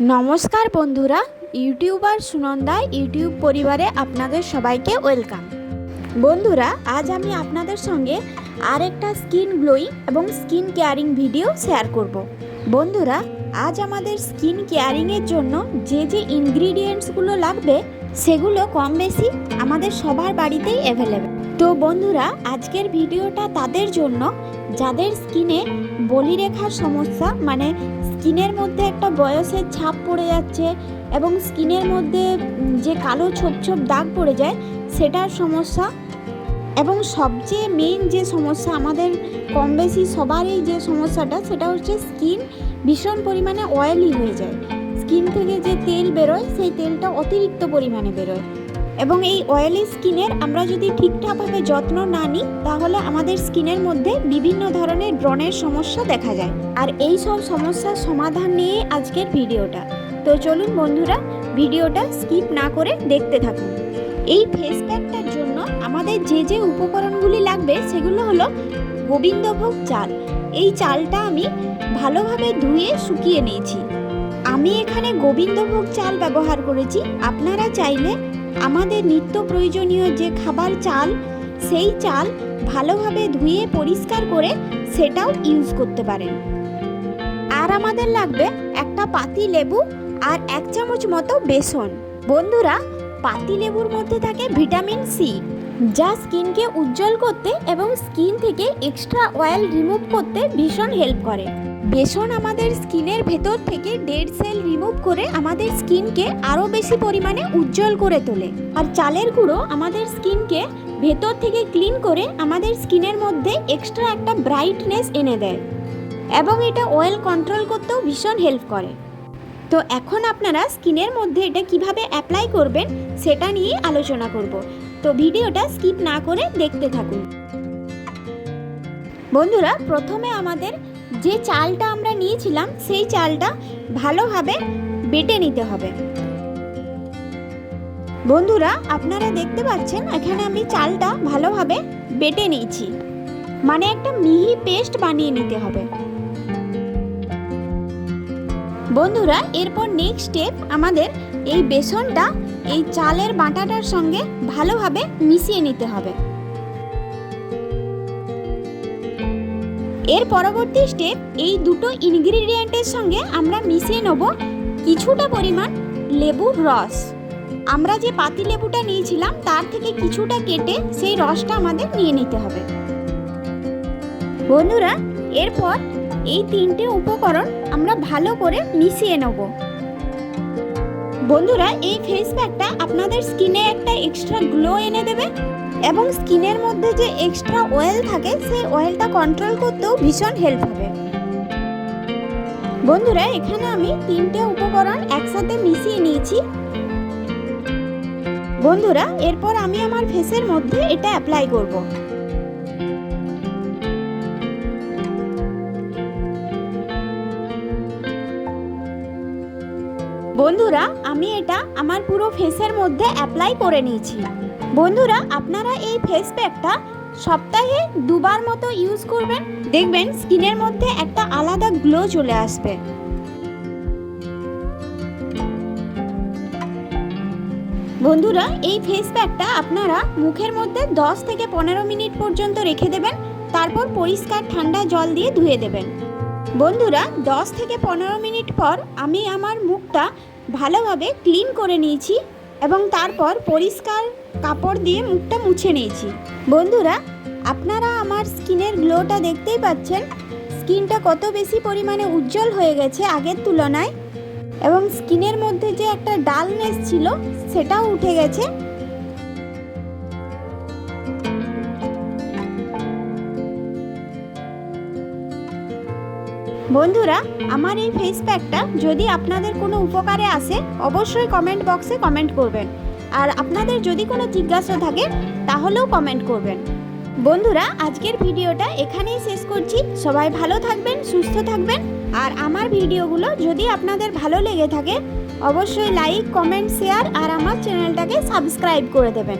নমস্কার বন্ধুরা, YouTuber Sunanda YouTube পরিবারে আপনাদের সবাইকে ওয়েলকাম। বন্ধুরা, আজ আমি আপনাদের সঙ্গে আর একটা স্কিন গ্লোয়িং এবং স্কিন কেয়ারিং ভিডিও শেয়ার করব। বন্ধুরা, আজ আমাদের স্কিন কেয়ারিংয়ের জন্য যে যে ইনগ্রিডিয়েন্টসগুলো লাগবে, সেগুলো কম বেশি আমাদের সবার বাড়িতেই অ্যাভেলেবেল তো বন্ধুরা, আজকের ভিডিওটা তাদের জন্য। যাদের স্কিনে বলিরেখার সমস্যা মানে স্কিনের মধ্যে একটা বয়সের ছাপ পড়ে যাচ্ছে এবং স্কিনের মধ্যে যে কালো ছোপ ছোপ দাগ পড়ে যায়, সেটার সমস্যা। এবং সবচেয়ে মেইন যে সমস্যা, আমাদের কম বেশি সবারই যে সমস্যাটা, সেটা হচ্ছে স্কিন ভীষণ পরিমাণে অয়েলি হয়ে যায়। স্কিন থেকে যে তেল বেরোয়, সেই তেলটা অতিরিক্ত পরিমাণে বেরোয়। এবং এই অয়েলি স্কিনের আমরা যদি ঠিকঠাকভাবে যত্ন না নিই, তাহলে আমাদের স্কিনের মধ্যে বিভিন্ন ধরনের ব্রণের সমস্যা দেখা যায়। আর এই সব সমস্যার সমাধান নিয়ে আজকের ভিডিওটা। তো চলুন বন্ধুরা, ভিডিওটা স্কিপ না করে দেখতে থাকুন। এই ফেস প্যাকটার জন্য আমাদের যে যে উপকরণগুলি লাগবে, সেগুলো হলো গোবিন্দভোগ চাল। এই চালটা আমি ভালোভাবে ধুয়ে শুকিয়ে নিয়েছি। আমি এখানে গোবিন্দভোগ চাল ব্যবহার করেছি। আপনারা চাইলে আমাদের নিত্য প্রয়োজনীয় যে খাবার চাল, সেই চাল ভালোভাবে ধুয়ে পরিষ্কার করে সেটাও ইউজ করতে পারেন। আর আমাদের লাগবে একটা পাতি লেবু আর এক চামচ মতো বেসন। বন্ধুরা, পাতি লেবুর মধ্যে থাকে ভিটামিন সি যা স্কিনকে উজ্জ্বল করতে এবং স্কিন থেকে এক্সট্রা অয়েল রিমুভ করতে ভীষণ হেল্প করে। বেসন আমাদের স্কিনের ভেতর থেকে ডেড সেল রিমুভ করে আমাদের স্কিনকে আরও বেশি পরিমাণে উজ্জ্বল করে তোলে। আর চালের গুঁড়ো আমাদের স্কিনকে ভেতর থেকে ক্লিন করে আমাদের স্কিনের মধ্যে এক্সট্রা একটা ব্রাইটনেস এনে দেয়। এবং এটা অয়েল কন্ট্রোল করতেও ভীষণ হেল্প করে। তো এখন আপনারা স্কিনের মধ্যে এটা কীভাবে অ্যাপ্লাই করবেন সেটা নিয়ে আলোচনা করব। তো ভিডিওটা স্কিপ না করে দেখতে থাকুন। বন্ধুরা, প্রথমে আমাদের যে চালটা আমরা নিয়েছিলাম, সেই চালটা ভালোভাবে বেটে নিতে হবে। বন্ধুরা, আপনারা দেখতে পাচ্ছেন, এখানে আমি চালটা ভালোভাবে বেটে নিয়েছি। মানে একটা মিহি পেস্ট বানিয়ে নিতে হবে। বন্ধুরা, এরপর নেক্সট স্টেপ আমাদের এই বেসনটা এই চালের বাটাটার সঙ্গে ভালোভাবে মিশিয়ে নিতে হবে। এর পরবর্তী স্টেপ এই দুটো ইনগ্রিডিয়েন্টের সঙ্গে আমরা মিশিয়ে নেব কিছুটা পরিমাণ লেবুর রস। আমরা যে পাতি লেবুটা নিয়েছিলাম, তার থেকে কিছুটা কেটে সেই রসটা আমাদের নিয়ে নিতে হবে। বন্ধুরা, এরপর এই তিনটে উপকরণ আমরা ভালো করে মিশিয়ে নেব। বন্ধুরা, এই ফেস প্যাকটা আপনাদের স্কিনে একটা এক্সট্রা গ্লো এনে দেবে এবং স্কিনের মধ্যে যে এক্সট্রা অয়েল থাকে, সেই অয়েলটা কন্ট্রোল করতেও ভীষণ হেল্প হবে। বন্ধুরা, এখানে আমি তিনটে উপকরণ একসাথে মিশিয়ে নিয়েছি। বন্ধুরা, এরপর আমি আমার ফেসের মধ্যে এটা অ্যাপ্লাই করব। বন্ধুরা, আমি এটা আমার পুরো ফেসের মধ্যে অ্যাপ্লাই করে নিয়েছি। বন্ধুরা, আপনারা এই ফেস প্যাকটা সপ্তাহে দুবার মতো ইউজ করবেন। দেখবেন স্কিনের মধ্যে একটা আলাদা গ্লো চলে আসবে। বন্ধুরা, এই ফেস প্যাকটা আপনারা মুখের মধ্যে 10 থেকে পনেরো মিনিট পর্যন্ত রেখে দেবেন। তারপর পরিষ্কার ঠান্ডা জল দিয়ে ধুয়ে দেবেন। বন্ধুরা 10 থেকে পনেরো মিনিট পর আমি আমার মুখটা ভালোভাবে ক্লিন করে নিয়েছি এবং তারপর পরিষ্কার কাপড় দিয়ে মুখটা মুছে নিয়েছি। বন্ধুরা, আপনারা আমার স্কিনের গ্লোটা দেখতেই পাচ্ছেন। স্কিনটা কত বেশি পরিমাণে উজ্জ্বল হয়ে গেছে আগের তুলনায় এবং স্কিনের মধ্যে যে একটা ডালনেস ছিল, সেটাও উঠে গেছে। বন্ধুরা, আমার এই ফেস প্যাকটা যদি আপনাদের কোনো উপকারে আসে, অবশ্যই কমেন্ট বক্সে কমেন্ট করবেন। আর আপনাদের যদি কোনো জিজ্ঞাসা থাকে, তাহলেও কমেন্ট করবেন। বন্ধুরা, আজকের ভিডিওটা এখানেই শেষ করছি। সবাই ভালো থাকবেন, সুস্থ থাকবেন। আর আমার ভিডিওগুলো যদি আপনাদের ভালো লেগে থাকে, অবশ্যই লাইক কমেন্ট শেয়ার আর আমার চ্যানেলটাকে সাবস্ক্রাইব করে দেবেন।